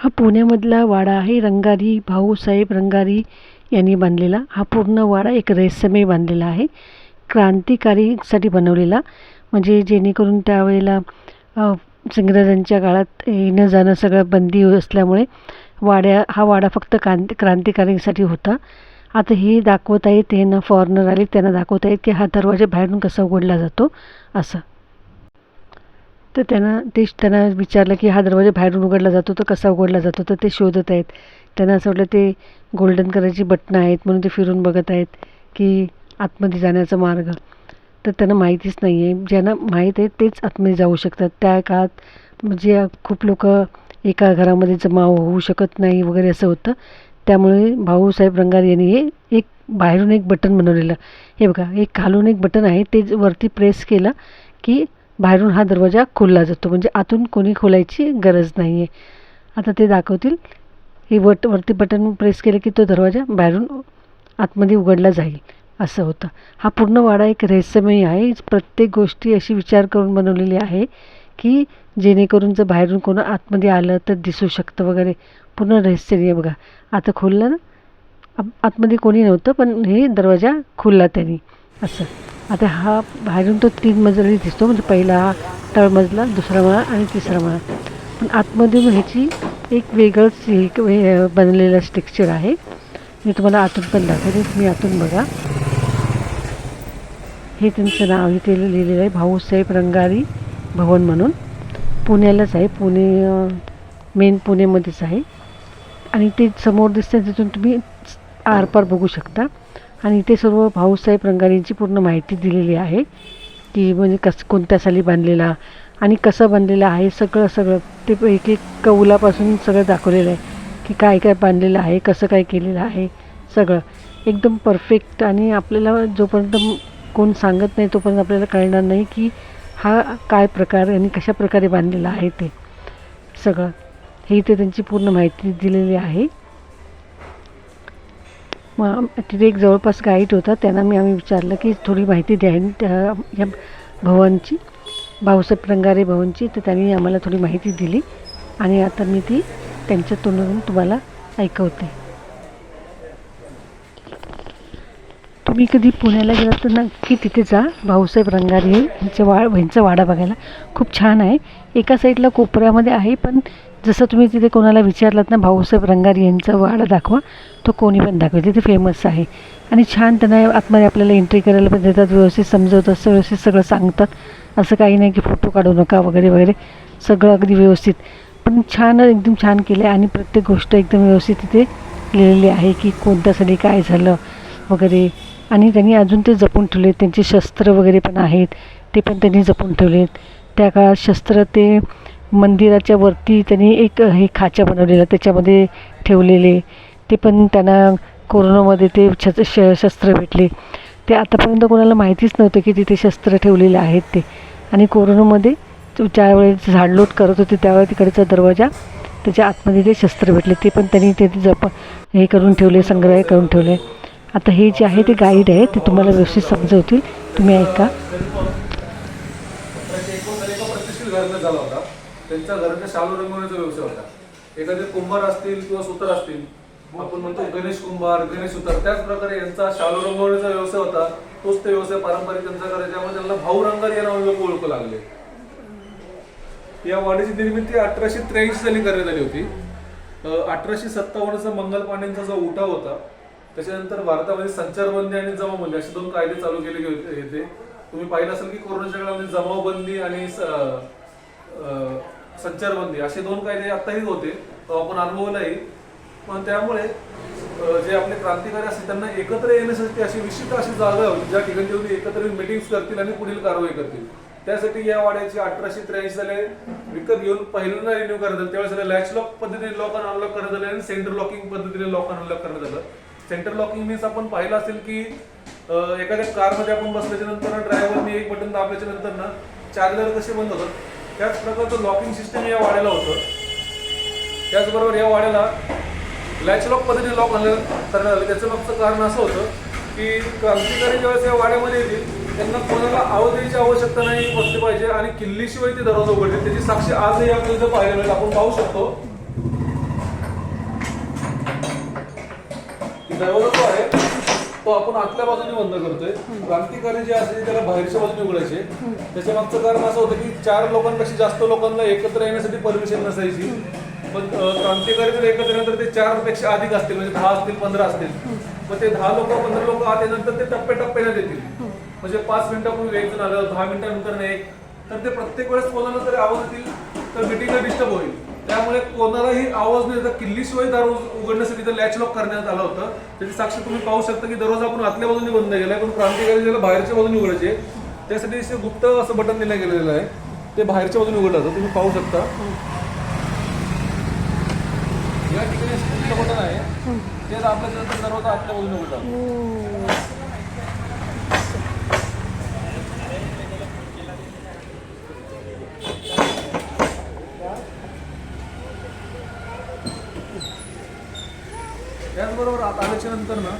हा पुण्यामधला वाडा आहे. रंगारी भाऊसाहेब रंगारी यांनी बांधलेला हा पूर्ण वाडा एक रहस्यमय बांधलेला आहे. क्रांतिकारीसाठी बनवलेला. म्हणजे जेणेकरून त्यावेळेला इंग्रजांच्या काळात येणं जाणं सगळं बंदी असल्यामुळे वाड्या हा वाडा फक्त क्रांती क्रांतिकारीसाठी होता. आता हे दाखवत आहेत हे ना फॉरनर आले त्यांना दाखवत आहेत की हा दरवाजा बाहेरून कसा उघडला जातो असं. तर त्यांना ते त्यांना विचारलं की हा दरवाजा बाहेरून उघडला जातो तर कसा उघडला जातो? तर ते शोधत आहेत. त्यांना असं वाटलं ते गोल्डन कलरची बटणं आहेत म्हणून ते फिरून बघत आहेत की आतमध्ये जाण्याचा मार्ग. तर त्यांना माहितीच नाही आहे ज्यांना माहीत आहे तेच आतमध्ये जाऊ शकतात. त्या काळात म्हणजे खूप लोक एका घरामध्ये जमा होऊ शकत नाही वगैरे असं होतं. त्यामुळे भाऊसाहेब रंगारी यांनी हे एक बाहेरून एक बटन बनवलेलं. हे बघा एक खालून एक बटन आहे. ते ज- वरती प्रेस केलं की बाहेरून हा दरवाजा खोलला जातो. म्हणजे आतून कोणी खोलायची गरज नाही आहे आता ते दाखवतील. हे बट वरती बटन प्रेस केलं की तो दरवाजा बाहेरून आतमध्ये उघडला जाईल. असं होतं. हा पूर्ण वाडा एक रहस्यमय आहे. प्रत्येक गोष्टी अशी विचार करून बनवलेली आहे की जेणेकरून जर बाहेरून कोण आतमध्ये आलं तर दिसू शकतं वगैरे. पूर्ण रहस्यनीय बघा. आता खोललं ना? आतमध्ये कोणी नव्हतं पण हे दरवाजा खुलला त्यांनी. असं. आता हा बाहेरून तो तीन मजली दिसतो म्हणजे पहिला तळमजला दुसरा मळा आणि तिसरा माळा पण आतमधून ह्याची एक वेगळंच एक बनलेलं स्ट्रक्चर आहे. मी तुम्हाला आतून पण दाखवते तुम्ही आतून बघा. हे त्यांचं नाव इथे लिहिलेलं आहे भाऊसाहेब रंगारी भवन म्हणून. पुण्यालाच आहे पुणे मेन पुणेमध्येच आहे. आणि ते समोर दिसतं तिथून तुम्ही आरपार बघू शकता. आणि इथे सर्व भाऊसाहेब रंगारींची पूर्ण माहिती दिलेली आहे की म्हणजे कस कोणत्या साली बांधलेला आणि कसं बांधलेलं आहे सगळं सगळं. ते एक एक कौलापासून सगळं दाखवलेलं आहे की काय काय बांधलेलं आहे कसं काय केलेलं आहे सगळं. एकदम परफेक्ट आणि आपल्याला जोपर्यंत कोण सांगत नाही तोपर्यंत आपल्याला कळणार नाही की हा काय प्रकार आणि कशा प्रकारे बांधलेला आहे ते सगळं. हे इथे त्यांची पूर्ण माहिती दिलेली आहे. मग तिथे एक जवळपास गाईड होता. त्यांना मी आम्ही विचारलं की थोडी माहिती द्यावी त्या या भवनची भाऊसाहेब रंगारे भवनची तर त्यांनी आम्हाला थोडी माहिती दिली. आणि आता मी ती त्यांच्या तोंडून तुम्हाला ऐकवते. तुम्ही कधी पुण्याला गेलात तर नक्की तिथे जा. भाऊसाहेब रंगारे यांच्या वा ह्यांचा वाडा बघायला खूप छान आहे. एका साईडला कोपऱ्यामध्ये आहे पण जसं तुम्ही तिथे कोणाला विचारलात ना भाऊसाहेब रंगारी यांचा वाडा दाखवा तो कोणी पण दाखवेल तिथे फेमस आहे. आणि छान त्यांना आतमध्ये आपल्याला एंट्री करायला पण देतात व्यवस्थित समजवतात स- व्यवस्थित सगळं सांगतात. असं काही नाही की फोटो काढू नका वगैरे वगैरे. सगळं अगदी व्यवस्थित. पण छान एकदम छान केलं आहे आणि प्रत्येक गोष्ट एकदम व्यवस्थित तिथे लिहिलेली आहे की कोणत्यासाठी काय झालं वगैरे. आणि त्यांनी अजून ते जपून ठेवले त्यांचे शस्त्र वगैरे पण आहेत ते पण त्यांनी जपून ठेवलेत. त्या काळात शस्त्र ते मंदिराच्या वरती त्यांनी एक हे खाचा बनवलेला त्याच्यामध्ये ठेवलेले. ते पण त्यांना कोरोनामध्ये ते छ श शस्त्र भेटले. ते आतापर्यंत कोणाला माहितीच नव्हतं की तिथे शस्त्र ठेवलेले आहेत ते. आणि कोरोनामध्ये ज्यावेळेस झाडलोट करत होते त्यावेळेस तिकडचा दरवाजा त्याच्या आतमध्ये ते शस्त्र भेटले. ते पण त्यांनी ते जप हे करून ठेवले संग्रह करून ठेवले. आता हे जे आहे ते गाईड आहे ते तुम्हाला व्यवस्थित समजवतील. तुम्ही ऐका. त्यांच्या घराच्या शालू रंगवण्याचा व्यवसाय होता. एखादे कुंभार असतील किंवा सुतार असतील आपण म्हणतो गणेश कुंभार गणेश सुतार त्याच प्रकारे यांचा शालू रंगवण्याचा व्यवसाय होता. तोच ते व्यवसाय पारंपरिक त्यांचा करायचा त्यामुळे त्यांना भाऊ रंगारी या नावाने लोक ओळखू लागले. या वाडीची निर्मिती अठराशे त्र्याऐंशी साली करण्यात आली होती. अठराशे सत्तावन्नचा मंगल पांडेंचा जो उठाव होता त्याच्यानंतर भारतामध्ये संचारबंदी आणि जमावबंदी असे दोन कायदे चालू केले गेले होते. तुम्ही पाहिलं असेल की कोरोनाच्या काळामध्ये जमावबंदी आणि संचारबंदी असे दोन कायदे आताही होते. तो आपण अनुभवलाही. पण त्यामुळे जे आपले क्रांतिकारी असतील त्यांना एकत्र येण्यासाठी अशी विशिष्ट अशी जागा ज्या ठिकाणी ते एकत्र मिटिंग्स करतील आणि पुढील कारवाई करतील. त्यासाठी या वाड्याची अठराशे त्र्याऐंशी साली विकत घेऊन पहिल्यांदा रिन्यू करण्यात आलं. त्यावेळेस लॅच लॉक पद्धतीने लॉकांना अनलॉक करण्यात आले आणि सेंटर लॉकिंग पद्धतीने लॉकांना अनलॉक करण्यात आलं. सेंटर लॉकिंग मीन्स आपण पाहिलं असेल की एखाद्या कारमध्ये आपण बसल्याच्या नंतर ड्रायव्हरने एक बटन दाबल्याच्या नंतर ना चार्जर कसे बंद होतात? त्याच प्रकारचं लॉकिंग सिस्टम या वाड्याला होतं. त्याचबरोबर या वाड्याला लॅचलॉक पद्धतीने लॉक आणलं करण्यात आलं. त्याचं मागचं कारण असं होतं की क्रांतिकारी ज्यावेळेस या वाड्यामध्ये येतील त्यांना कोणाला आवाज द्यायची आवश्यकता नाही बसली पाहिजे आणि किल्लीशिवाय ते दरवाजा उघडतील. त्याची साक्षी आजही आपल्याला जर पाहायला मिळेल आपण पाहू शकतो. दरवाजा जो आहे तो आपण आतल्या बाजूने बंद करतोय. क्रांतिकारी जे असते त्याला बाहेरच्या बाजूने उघडायचे. त्याच्या मागचं कारण असं होतं की चार लोकांपेक्षा जास्त लोकांना एकत्र येण्यासाठी परमिशन नसायची. पण क्रांतिकारी जर एकत्र येणार तर ते चारपेक्षा अधिक असतील म्हणजे दहा असतील पंधरा असतील. मग ते दहा लोक पंधरा लोक आत येणार ते टप्प्याटप्प्याने देतील म्हणजे पाच मिनिटापूर्वी एक जण आलं दहा मिनिटानंतर एक. तर ते प्रत्येक वेळेस कोणाला तरी आवाज येतील तर मिटिंगला डिस्टर्ब होईल. त्यामुळे कोणालाही आवाज न देता किल्लीशिवाय दार उघ- उघडण्यासाठी तर लॅच लॉक करण्यात आलं होतं. त्याची साक्ष तुम्ही पाहू शकता की दरवाजा आपण आतल्या बाजूने बंद केलाय पण क्रांतिकारी ज्याला बाहेरच्या बाजूने उघडायचे. त्यासाठी असे गुप्त असं बटन दिलं गेलेलं आहे. ते बाहेरच्या बाजूने उघडलं जातं. तुम्ही पाहू शकता. या ठिकाणी बटन आहे. ते दाबल्यानंतर दरवाजा आतल्या बाजूने उघडला त्याचबरोबर आता आल्याच्यानंतर ना.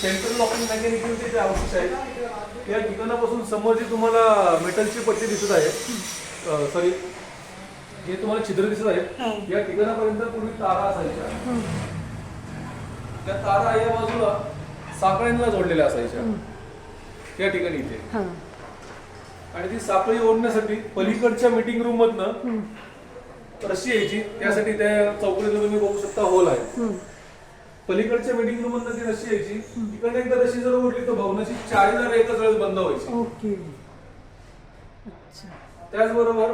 सेंट्रल लॉकिंग मेकॅनिझम जे आवश्यक आहे या ठिकाणापासून समोर जी तुम्हाला मेटलची पट्टी दिसत आहे सॉरी जे तुम्हाला छिद्र दिसत आहे या ठिकाणापर्यंत पूर्वी तारा असायच्या. त्या तारा या बाजूला साखळ्यांना जोडलेल्या असायच्या. या ठिकाणी इथे. हां. आणि ती साखळी ओढण्यासाठी पलीकडच्या मीटिंग रूम मधनं रशी यायची. त्यासाठी त्या चौकडीला तुम्ही बघू शकता होल आहे. पलीकडच्या मीटिंग रूम मधनं ती रशी यायची इकडे एकदा रशी जर ओढली तर भवनाची चारी जर एकच वेळेस बंद व्हायची. त्याचबरोबर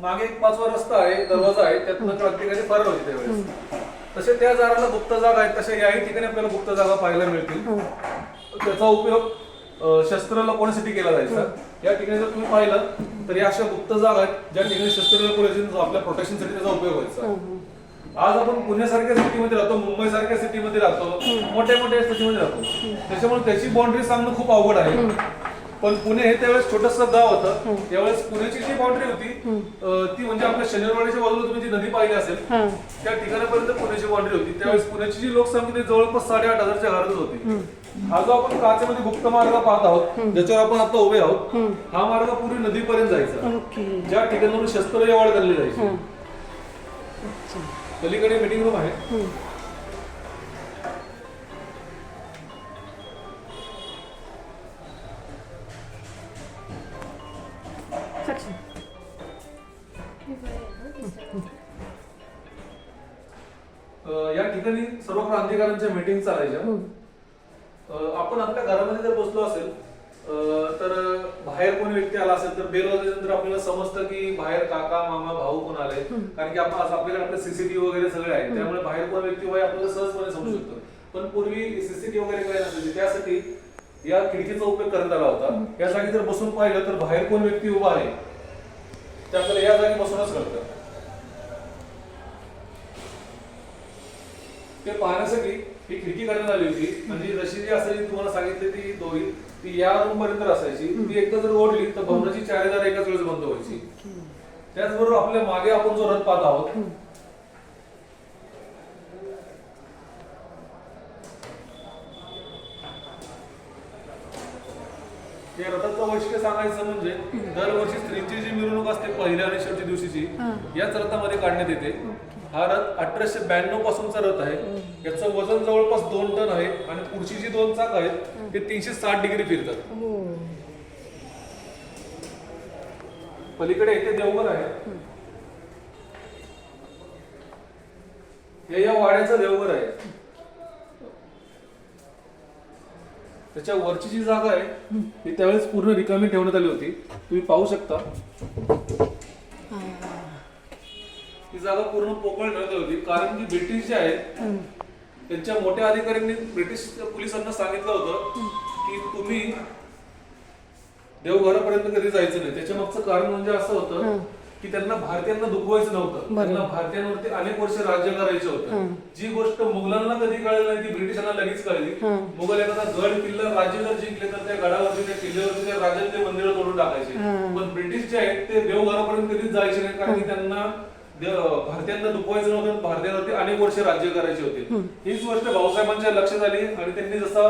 मागे एक पाचवा रस्ता आहे दरवाजा आहे त्यातनं क्रांतिकारी फरार होते त्यावेळेस. तसे त्या जागाला गुप्त जागा आहेत तसे याही ठिकाणी आपल्याला गुप्त जागा पाहायला मिळतील. त्याचा उपयोग शस्त्र लपवण्यासाठी केला जायचा. या ठिकाणी जर तुम्ही पाहिलं तर या अशा गुप्त जागा आहेत ज्या ठिकाणी शस्त्र लपवण्यासाठी आपल्या प्रोटेक्शनसाठी त्याचा उपयोग व्हायचा. आज आपण पुण्यासारख्या सिटीमध्ये राहतो मुंबई सारख्या सिटीमध्ये राहतो मोठ्या मोठ्या सिटीमध्ये राहतो. त्याच्यामुळे त्याची बाउंड्री सांगणं खूप अवघड आहे. पण पुणे हे त्यावेळेस छोटस गाव होतं. त्यावेळेस पुण्याची जी बाउंड्री होती ती म्हणजे आपल्या शनिवारवाडीच्या बाजूला तुम्ही जी नदी पाहिली असेल हां. त्या ठिकाणापर्यंत पुण्याची बाउंड्री होती. त्यावेळेस पुण्याची जी लोकसंख्या जवळपास साडेआठ हजारच्या घरातच होती. हा जो आपण काचेमध्ये गुप्त मार्ग पाहत आहोत ज्याच्यावर आपण आता उभे आहोत हा मार्ग पुढे नदीपर्यंत जायचा. ज्या ठिकाणावरून शस्त्र वाढ झाली जायची. पलीकडे मीटिंग रूम आहे. हं. या ठिकाणी सर्व क्रांतिकारांच्या मीटिंग चालायच्या. आपण आपल्या घरामध्ये जर बसलो असेल तर बाहेर कोणी व्यक्ती आला असेल तर वाजल्यानंतर आपल्याला समजतं की बाहेर काका मामा भाऊ कोण आले कारण की आपण आपल्याकडे आपले सीसीटीव्ही वगैरे सगळे आहेत. त्यामुळे बाहेर कोण व्यक्ती वय आपल्याला सहजपणे समजू शकतो. पण पूर्वी सीसीटीव्ही वगैरे काही नसायचे. त्यासाठी या खिडकीचा उपयोग करण्यात आला होता. या जागी जर बसून पाहिलं तर बाहेर कोण व्यक्ती उभा आहे ते आपल्याला या जागी बसूनच कळतं. ते पाहण्यासाठी ही खिडकी करण्यात आली होती. म्हणजे जशी जी असायची तुम्हाला सांगितली ती दोरी ती या रूम पर्यंत असायची. ती एकदा जर ओढली तर भवनाची चार हजार एकाच वेळेस बंद व्हायची. त्याचबरोबर आपल्या मागे आपण जो रथ पाहत आहोत या रथाचं वैशिष्ट्य सांगायचं म्हणजे दरवर्षी स्त्रीची जी मिरवणूक असते पहिल्या आणि शेवटच्या दिवशीची याच रथामध्ये काढण्यात येते. हा रथ अठराशे ब्याण्णव पासूनचा रथ आहे. याचं वजन जवळपास दोन टन आहे आणि पुढची जी दोन चाक आहेत ते तीनशे साठ डिग्री फिरतात. हो. पलीकडे इथे देवघर आहे. हे या वाड्याचं देवघर आहे. त्याच्या वरची जी जागा आहे ती त्यावेळेस पूर्ण रिकामी ठेवण्यात आली होती. तुम्ही पाहू शकता. जागा पूर्ण पोकळ आली होती. कारण की ब्रिटिश जे आहेत त्यांच्या मोठ्या अधिकाऱ्यांनी ब्रिटिश पोलिसांना सांगितलं होतं की तुम्ही देवघरापर्यंत कधी जायचं नाही. त्याच्या मागचं कारण म्हणजे असं होतं की त्यांना भारतीयांना दुखवायचं नव्हतं. त्यांना भारतीयांवरती अनेक वर्ष राज्य करायचं होतं. जी गोष्ट मुघलांना कधी कळली नाही ती ब्रिटिशांना लगेच कळली. मुघल एखादा गड किल्ला राज्य जर जिंकले तर त्या गडावरती त्या किल्ल्यावरती त्या राजातले मंदिर तोडून टाकायचे. पण ब्रिटिश जे आहेत ते देवघरापर्यंत कधीच जायचे नाही कारण की त्यांना भारतीयांना दुखवायचं नव्हतं भारतीयांवरती अनेक वर्ष राज्य करायचे होते. हीच गोष्ट भाऊसाहेबांच्या लक्षात आली आणि त्यांनी जसा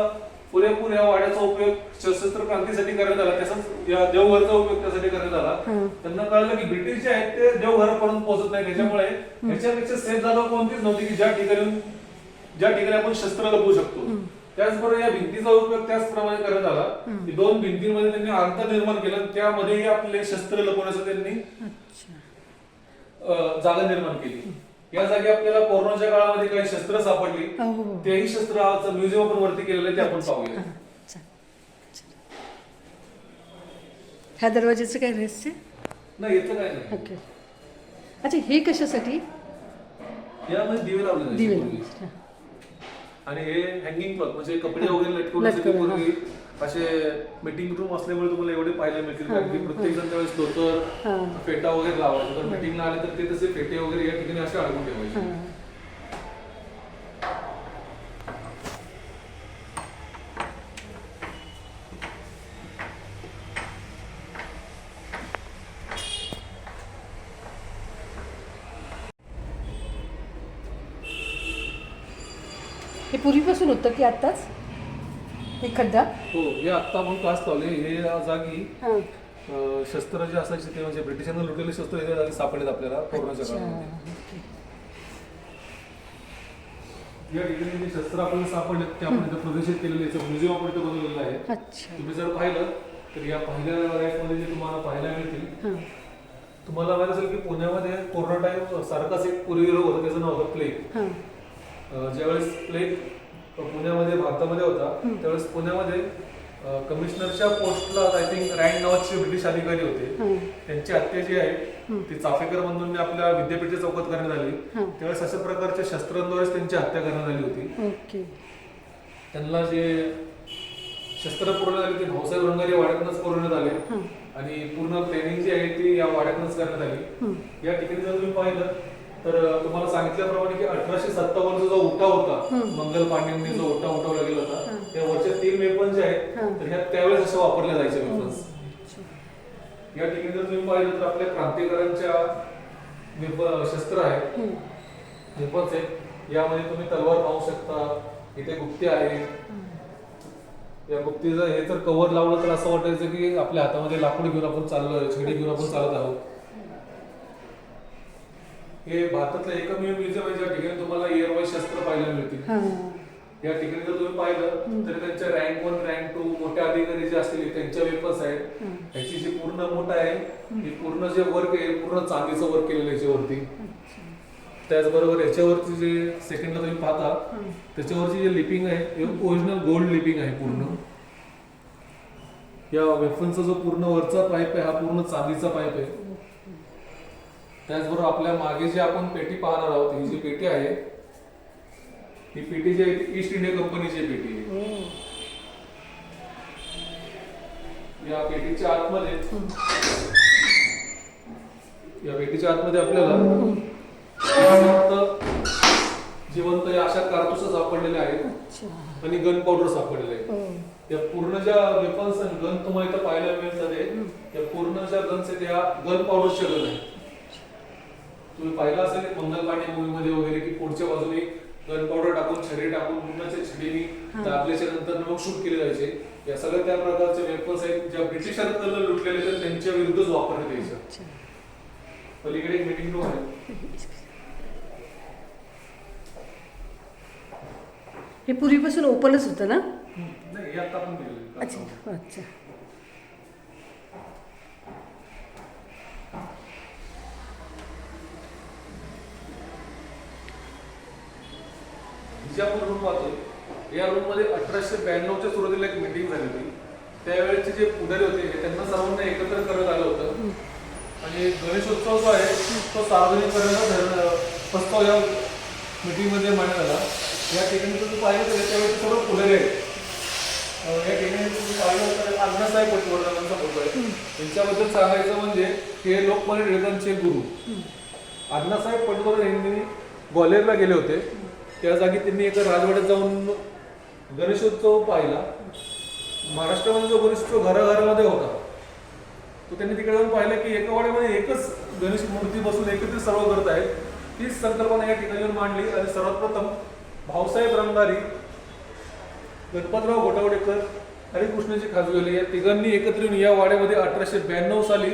पुरेपूर या वाड्याचा उपयोग सशस्त्र क्रांतीसाठी करण्यात आला तसंच या देवघरचा उपयोग त्यासाठी करण्यात आला. त्यांना कळलं की ब्रिटिश जे आहेत ते देवघरापर्यंत पोहोचत नाही त्याच्यामुळे याच्यापेक्षा सेफ जागा कोणतीच नव्हती की ज्या ठिकाणी ज्या ठिकाणी आपण शस्त्र लपवू शकतो. त्याचबरोबर या भिंतीचा उपयोग त्याचप्रमाणे करण्यात आला. की दोन भिंतींमध्ये त्यांनी अर्थ निर्माण केलं त्यामध्येही आपले शस्त्र लपवण्याचं त्यांनी जागा निर्माण केली. या जागी आपल्याला कोरोनाच्या काळामध्ये काही शस्त्र सापडली. हो हो हो. तेही शस्त्र म्युझियम आपण वरती केलेलं आहे ते आपण पाहूया. हां. ह्या दरवाज्याचं काय रहस्य? नाही येतं काय नाही. ओके. अच्छा हे कशासाठी? यामध्ये दिवे लावले दिवे. आणि हे हँगिंग क्लॉक म्हणजे कपडे वगैरे लटकवण्यासाठी असे मीटिंग रूम असल्यामुळे तुम्हाला एवढे पाहायला मिळतील. कारण की प्रत्येक जण त्यावेळेस धोतर हां. फेटा वगैरे लावायचे. तर मीटिंगला आले तर ते तसे फेटे वगैरे या ठिकाणी असे अडकून ठेवायचे. हां. हे पूर्वीपासून होतं की आत्ताच? हे खड्डा हो हे आत्ता आपण कास लावले हे या जागी हां. अ, शस्त्र जे असायचे ते म्हणजे ब्रिटिशांना लुटलेले शस्त्र या जागी सापडलेत आपल्याला कोरोनाच्या काळामध्ये. या ठिकाणी जे शस्त्र आपल्याला सापडले ते आपण इथं प्रदर्शित केलेले याचं म्युझियम आपण इथं बनवलेलं आहे. अच्छा. तुम्ही जर पाहिलं तर या पहिल्या रॅकमध्ये जे तुम्हाला पाहायला मिळतील हां. तुम्हाला माहीत असेल की पुण्यामध्ये कोरोना टाईम सारखाच एक पूर्वी रोग होता त्याचं नाव होतं प्लेग हां. ज्यावेळेस प्लेग पुण्यामध्ये भारतामध्ये होता. त्यावेळेस पुण्यामध्ये कमिशनरच्या पोस्टला आय थिंक रँड नावाचे ब्रिटिश अधिकारी होते. त्यांची हत्या जी आहे ती चाफेकर बंधूंनी आपल्या विद्यापीठ चौकात करण्यात आली. त्यावेळेस अशा प्रकारच्या शस्त्रांद्वारेच त्यांची हत्या करण्यात आली होती. त्यांना जे शस्त्र पुरवण्यात आले ते भाऊसाहेब रंगारी वाड्यातूनच पुरवण्यात आले. आणि पूर्ण प्लॅनिंग जी आहे ती या वाड्यातूनच करण्यात आली. या ठिकाणी जर तुम्ही पाहिलं तर तुम्हाला सांगितल्याप्रमाणे की अठराशे सत्तावन्नचा जो उठाव होता मंगल पांडेंनी जो उठाव उठवला गेला होता त्या वरच्या तीन वेपन जे आहेत. तर ह्या त्यावेळेस असे वापरले जायचे वेपन्स. या ठिकाणी जर तुम्ही पाहिलं तर आपल्या क्रांतिकारांच्या वेप- शस्त्र आहेत. वेपन्स आहेत. यामध्ये तुम्ही तलवार पाहू शकता. इथे गुप्ते आहे. या गुप्तीचं हे जर कव्हर लावलं तर असं वाटायचं की आपल्या हातामध्ये लाकूड घेऊन आपण चाललोय छडी घेऊन आपण चालत आहोत. हे भारतातलं एकमेव म्युझियम आहे ज्या ठिकाणी तुम्हाला एअरवाईज शस्त्र पाहायला मिळतील. हां. या ठिकाणी जर तुम्ही पाहिलं तर त्यांच्या रँक वन रँक टू मोठे अधिकारी जे असतील त्यांच्या वेपन्स आहेत. ह्याची जी पूर्ण मोठ आहे ही पूर्ण जे वर्क आहे पूर्ण चांदीचं वर्क केलेलं याच्यावरती. त्याचबरोबर याच्यावरती जे सेकंडला तुम्ही पाहता त्याच्यावरची जे लिपिंग आहे हे ओरिजिनल गोल्ड लिपिंग आहे पूर्ण. या वेफनचा जो पूर्ण वरचा पाईप आहे हा पूर्ण चांदीचा पाईप आहे. त्याचबरोबर आपल्या मागे जे आपण पेटी पाहणार आहोत ही जी पेटी आहे ही पेटी जी आहे ईस्ट इंडिया कंपनीची पेटी आहे. हो या पेटीच्या आतमध्ये या पेटीच्या आतमध्ये आपल्याला जिवंत जिवंत या अशा कारतुस सापडलेल्या आहेत आणि गन पावडर सापडलेले आहे हो. या पूर्ण ज्या वेपन्स आणि गन तुम्हाला इथं पाहायला मिळतात आहे, या पूर्ण ज्या गन्स आहेत या गन पावडरच्या गन आहेत. तुम्ही पाहिलं असेल मंगल पांडे मूवी मध्ये वगैरे की पुढच्या बाजूने गन पावडर टाकून छडी टाकून उन्हाच्या छडीने दाबल्याच्या नंतर मग शूट केले जायचे. या सगळ्या त्या प्रकारचे वेपन्स आहेत ज्या ब्रिटिशांकडनं लुटलेले तर त्यांच्या विरुद्धच वापरण्यात यायचं. पलीकडे एक मीटिंग रूम आहे. हे पूर्वीपासून ओपनच होतं ना? नाही हे आता आपण आहे. अच्छा अच्छा. जी आपण रूम पाहतो या रूममध्ये अठराशे ब्याण्णवच्या सुरुवातीला एक मीटिंग झाली होती. त्यावेळेचे जे पुढारी होते त्यांना सर्वांना एकत्र करण्यात आलं होतं. आणि गणेशोत्सव जो आहे तो सार्वजनिक करण्याचा प्रस्ताव या मीटिंगमध्ये मांडण्यात आला. या ठिकाणी तुम्ही पाहिलं तर त्यावेळेस सर्व पुढारी आहेत. या ठिकाणी तुम्ही पाहिलं तर अण्णासाहेब पटवर्धनांचा फोटो आहे. त्यांच्याबद्दल सांगायचं म्हणजे हे लोकमान्य टिळकांचे गुरु. अण्णासाहेब पटवर्धन यांनी ग्वाल्हेरला गेले होते. त्या जागी त्यांनी एका राजवाड्यात जाऊन गणेशोत्सव पाहिला. महाराष्ट्रामध्ये जो गणेशोत्सव घराघरामध्ये होता तो त्यांनी तिकडे जाऊन पाहिलं की एका वाड्यामध्ये एकच गणेश मूर्ती बसून एकत्रित सर्व करत आहेत. तीच संकल्पना या ठिकाणी मांडली आणि सर्वात प्रथम भाऊसाहेब रंगारी गणपतराव घोटावडेकर हरिकृष्णजी खाजवेले या तिघांनी एकत्र येऊन या वाड्यामध्ये अठराशे ब्याण्णव साली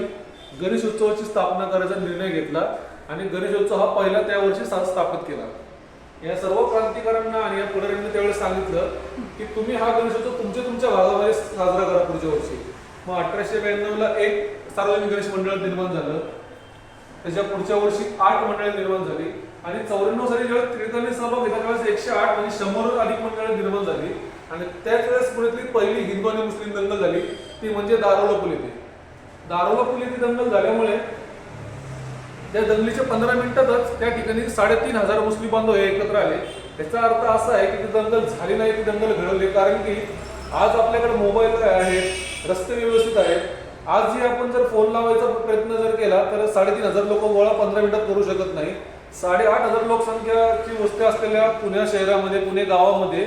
गणेशोत्सवाची स्थापना करायचा निर्णय घेतला आणि गणेशोत्सव हा पहिला त्या वर्षी सा- स्थापित केला. या सर्व क्रांतिकारांना आणि या पुढाऱ्यांनी त्यावेळेस सांगितलं की तुम्ही हा गणेशोत्सव तुमच्या तुमच्या भागामध्ये साजरा करा पुढच्या वर्षी. मग अठराशे ब्याण्णवला एक सार्वजनिक गणेश मंडळ निर्माण झालं. त्याच्या पुढच्या वर्षी आठ मंडळे निर्माण झाली. आणि चौऱ्याण्णव साली जेव्हा टिळकांनी सहभाग घेतला त्यावेळेस एकशे आठ म्हणजे शंभर अधिक मंडळे निर्माण झाली. आणि त्याच वेळेस पुण्यातली पहिली हिंदू आणि मुस्लिम दंगल झाली. ती म्हणजे दारोला पुल येथे. दारोला पुल येथे दंगल झाल्यामुळे त्या दंगलीच्या पंधरा मिनिटातच त्या ठिकाणी साडेतीन हजार मुस्लिम बांधव हे एकत्र आले. त्याचा अर्थ असा आहे की ती दंगल झाली नाही ती दंगल घडवली. कारण की आज आपल्याकडे मोबाईल आहेत रस्ते व्यवस्थित आहेत. आज जी आपण जर फोन लावायचा प्रयत्न जर केला तर साडेतीन हजार लोक गोळा पंधरा मिनिटात करू शकत नाही. साडेआठ हजार लोकसंख्याची वस्ती असलेल्या पुणे शहरामध्ये पुणे गावामध्ये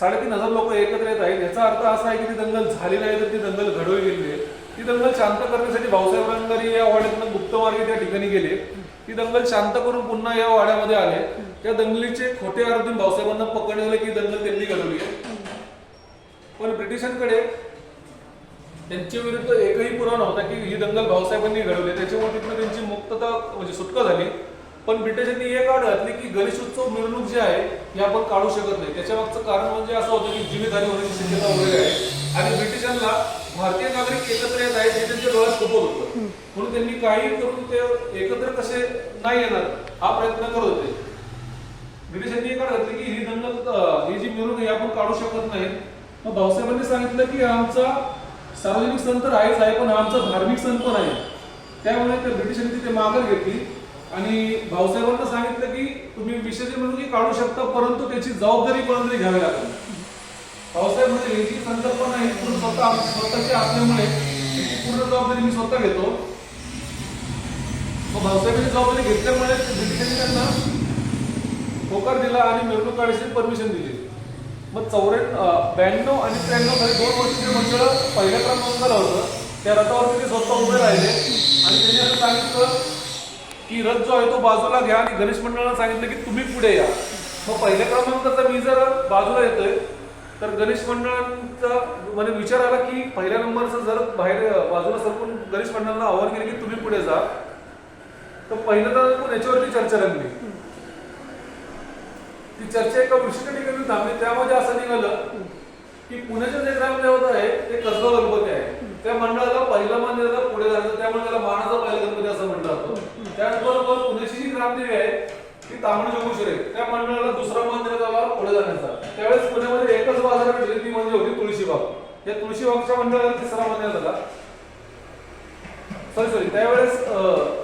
साडेतीन हजार लोक एकत्र येत आहेत. याचा अर्थ असा आहे की ती दंगल झाली नाही तर ती दंगल घडवली गेली आहे. ती दंगल शांत करण्यासाठी भाऊसाहेबांनी या वाड्यातून गुप्त मार्गे त्या ठिकाणी गेले. ती दंगल शांत करून पुन्हा या वाड्यामध्ये आले. त्या दंगलीचे खोटे आरोपी भाऊसाहेबांना पकडले की दंगल त्यांनी घडवली. आहे पण ब्रिटिशांकडे त्यांच्या विरुद्ध एकही पुरावा नव्हता की ही दंगल भाऊसाहेबांनी घडवली. त्याच्यामुळे तिथनं त्यांची मुक्तता म्हणजे सुटका झाली. पण ब्रिटिशांनी एक आड घातली की गणेशोत्सव मिरवणूक जे आहे हे आपण काढू शकत नाही. त्याच्या मागचं कारण म्हणजे असं होतं की जीवितहानी होण्याची शक्यता वगैरे आहे. आणि ब्रिटिशांना भारतीय नागरिक एकत्र येत आहेत हे त्यांच्या डोळ्यात खपत होतं. म्हणून त्यांनी काही करून ते एकत्र कसे नाही येणार हा प्रयत्न करत होते. ब्रिटिशांनी एक आड घातली की ही अं, ही जी मिरवणूक ही आपण काढू शकत नाही. मग भाऊसाहेबांनी सांगितलं की आमचा सार्वजनिक सण तर आहेच आहे पण आमचा धार्मिक सण पण आहे. त्यामुळे त्या ब्रिटिशांनी तिथे माघार घेतली. आणि भाऊसाहेबांना सांगितलं की तुम्ही विसर्जन मिरवणुकी काढू शकता परंतु त्याची जबाबदारी कोणाला तरी घ्यावी लागेल. भाऊसाहेब म्हणजे ही संकल्पना आहे. पूर्ण स्वतः आमची स्वतःची असल्यामुळे पूर्ण जबाबदारी मी स्वतः घेतो. मग भाऊसाहेबांनी जबाबदारी घेतल्यामुळे ब्रिटिशांनी त्यांना होकार दिला आणि मिरवणूक काढायची परमिशन दिली. मग चौऱ्याण्णव ब्याण्णव आणि त्र्याण्णव साली दोन वर्ष मंडळ पहिल्या क्रमांकाला होतं त्या रथावरती ते स्वतः उभे राहिले. आणि त्यांनी असं सांगितलं की रथ जो आहे तो बाजूला घ्या. आणि गणेश मंडळाला सांगितलं की तुम्ही पुढे या. मग पहिल्या क्रमांकाचा मी जर बाजूला येतोय. तर गणेश मंडळांचा म्हणजे विचार आला की पहिल्या नंबरचं जर बाहेर बाजूला सरकून गणेश मंडळांना आव्हान केलं की तुम्ही पुढे जा तर पहिल्यांदा पण याच्यावरती चर्चा रंगली. ती चर्चा एका विशिष्ट ठिकाणी थांबली त्यामध्ये असं निघालं की पुण्याच्या जे ग्रामदेवता आहे ते कसबा गणपती आहे. त्या मंडळाला पहिला मान दिला पुढे जायचं त्यामुळे त्याला मानाचा पहिला गणपती असं म्हटलं जातं. त्याचबरोबर पुण्याची जी ग्रामदेवी आहे ती तांबडी जोगेश्वरी आहे त्या मंडळाला दुसरा मंदिर दिला पुढे जाण्याचा. त्यावेळेस पुण्यामध्ये एकच बाजारपेठ भेटली ती म्हणजे होती तुळशीबाग. या तुळशीबागच्या मंडळाला तिसरा मंदिर झाला. सॉरी सॉरी त्यावेळेस अं,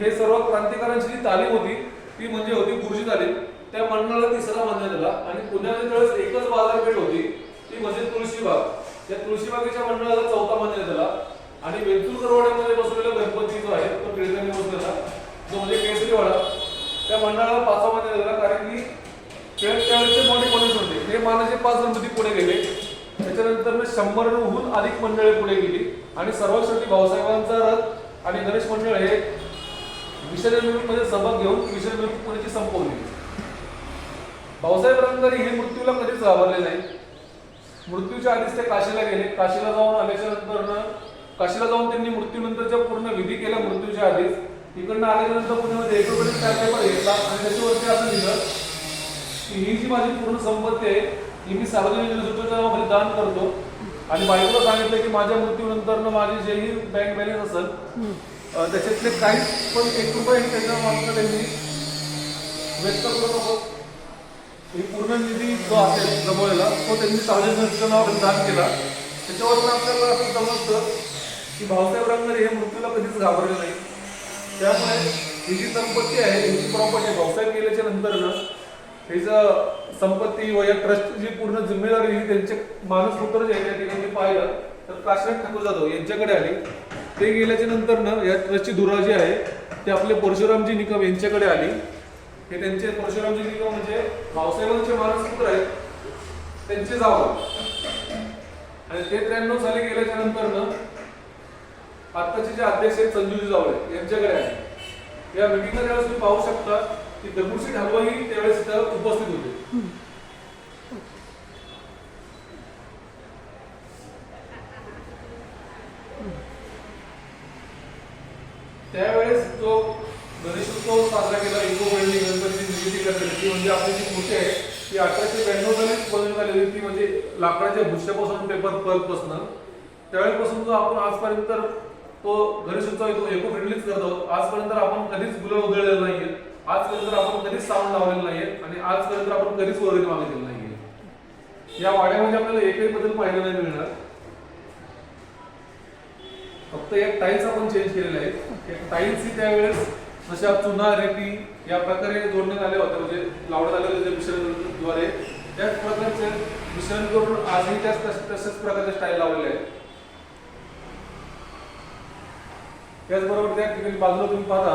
हे सर्व क्रांतिकारांची जी तालीम होती ती म्हणजे होती गुरुजी तालीम. त्या मंडळाला तिसरा मंदिर झाला आणि पुण्यामध्ये त्यावेळेस एकच बाजारपेठ होती ती म्हणजे तुळशीबाग. या तुळशीबागेच्या मंडळाला चौथा मंदिर झाला. आणि वेलतूर बसून बसलेला गणपती जो आहे तो टिळकांनी बसलेला जो म्हणजे केसरीवाडा मला पाचवा मानण्यात कारण की त्यावेळेचे मोठे कॉलेज होते हे मानाचे पाच गणपती पुढे गेले. त्याच्यानंतर शंभरहून अधिक मंडळे पुढे गेली. आणि सर्वात शेवटी भाऊसाहेबांचा रथ आणि गणेश मंडळ हे विसर्जनमध्ये मिरवणुकीमध्ये सहभाग घेऊन विसर्जन पुण्याची संपवली. भाऊसाहेब रंगारी हे मृत्यूला कधीच घाबरले नाही. मृत्यूच्या आधीच ते काशीला गेले. काशीला जाऊन आल्याच्यानंतर काशीला जाऊन त्यांनी मृत्यूनंतरच्या पूर्ण विधी केला मृत्यूच्या आधीच. तिकडनं आल्यानंतर पुण्यामध्ये एकोणीस पेपर घेतला आणि त्याच्यावरती असं लिहिलं की ही जी माझी पूर्ण संपत्ती आहे ही मी सार्वजनिक गणेशोत्सवाच्या दान करतो. आणि बायकोला सांगितलं की माझ्या मृत्यूनंतर माझी जेही बँक बॅलन्स असेल त्याच्यातले काही पण एक रुपये त्याच्या मागचं त्यांनी व्यक्त करू नको. ही पूर्ण निधी जो असेल जमवलेला तो त्यांनी सार्वजनिक गणेशोत्सवाच्या दान केला. त्याच्यावरून आपल्याला असं समजतं की भाऊसाहेब रंगारी हे मृत्यूला कधीच घाबरले नाही त्यामुळे ही जी संपत्ती आहे ही प्रॉपर्टी आहे भाऊसाहेब गेल्याच्यानंतर ना हिचं संपत्ती व या ट्रस्ट जी पूर्ण जिम्मेदारी ही त्यांचे माणूस पुत्र जे आहे त्या ठिकाणी पाहिलं तर काशीनाथ ठाकूर जाधव यांच्याकडे आले. ते गेल्याच्यानंतर ना या ट्रस्टची धुरा जी आहे ते आपले परशुरामजी निकम यांच्याकडे आली. हे त्यांचे परशुरामजी निकम म्हणजे भाऊसाहेबांचे माणूस पुत्र आहेत. त्यांचे जावं. आणि ते त्र्याण्णव साली गेल्याच्यानंतर ना आताचे जे अध्यक्ष आहेत संजीवजी जावळे यांच्याकडे आहे. या मिटिंगला त्यावेळेस तुम्ही पाहू शकता की दगडूशेठ हलवाई त्यावेळेस इथं उपस्थित होते. त्यावेळेस तो गणेशोत्सव साजरा केला इको फ्रेंडली गणपती निर्मिती करते ती म्हणजे आपली जी मूर्ती आहे ती अठराशे ब्याण्णव साली बनवण्यात आलेली ती म्हणजे लाकडाच्या भुश्यापासून पेपर पर्लपासून त्यावेळेपासून जो आपण आजपर्यंत तो तो गणेशोत्सव येतो एको फ्रेंडलीच करतो. आजपर्यंत आपण कधीच गुलाल उधळलेलं नाहीये. आजपर्यंत आपण कधीच साऊंड लावलेलं नाहीये. आणि आजपर्यंत आपण कधीच वर्गणी मागितलेलं नाहीये. या वाड्यामध्ये आपल्याला एकही बदल पाहायला नाही मिळणार. फक्त एक टाईल्स आपण चेंज केलेले आहेत. एक टाईल्स ही त्यावेळेस जशा चुना रेती या प्रकारे जोडण्यात आल्या होत्या. म्हणजे लावण्यात आलेले जे मिश्रणद्वारे. त्याच प्रकारचे मिश्रण करून आजही त्याच तस- तशाच प्रकारचे स्टाईल लावलेले आहेत. त्याचबरोबर त्या ठिकाणी बाजूला तुम्ही पाहता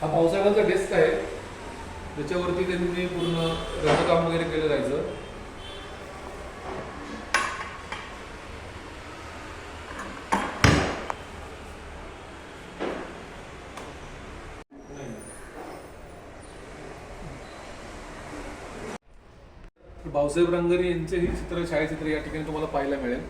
हा पावसाळ्याचा डेस्क आहे. त्याच्यावरती त्यांनी पूर्ण रंगकाम वगैरे केलं जायचं. भाऊसाहेब रंगरी यांचेही चित्र छायाचित्र या ठिकाणी तुम्हाला पाहायला मिळेल.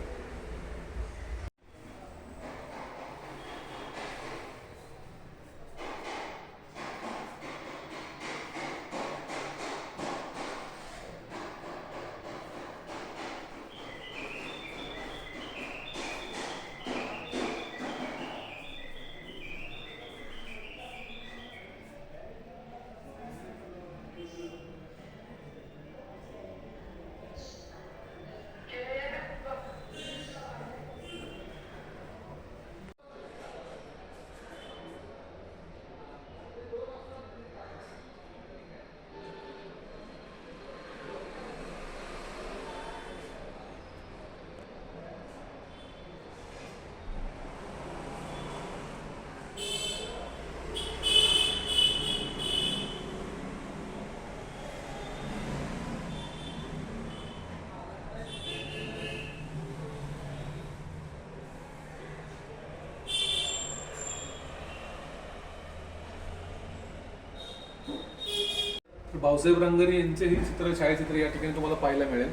भाऊसाहेब रंगरी यांचेही चित्र छायाचित्र या ठिकाणी तुम्हाला पाहायला मिळेल.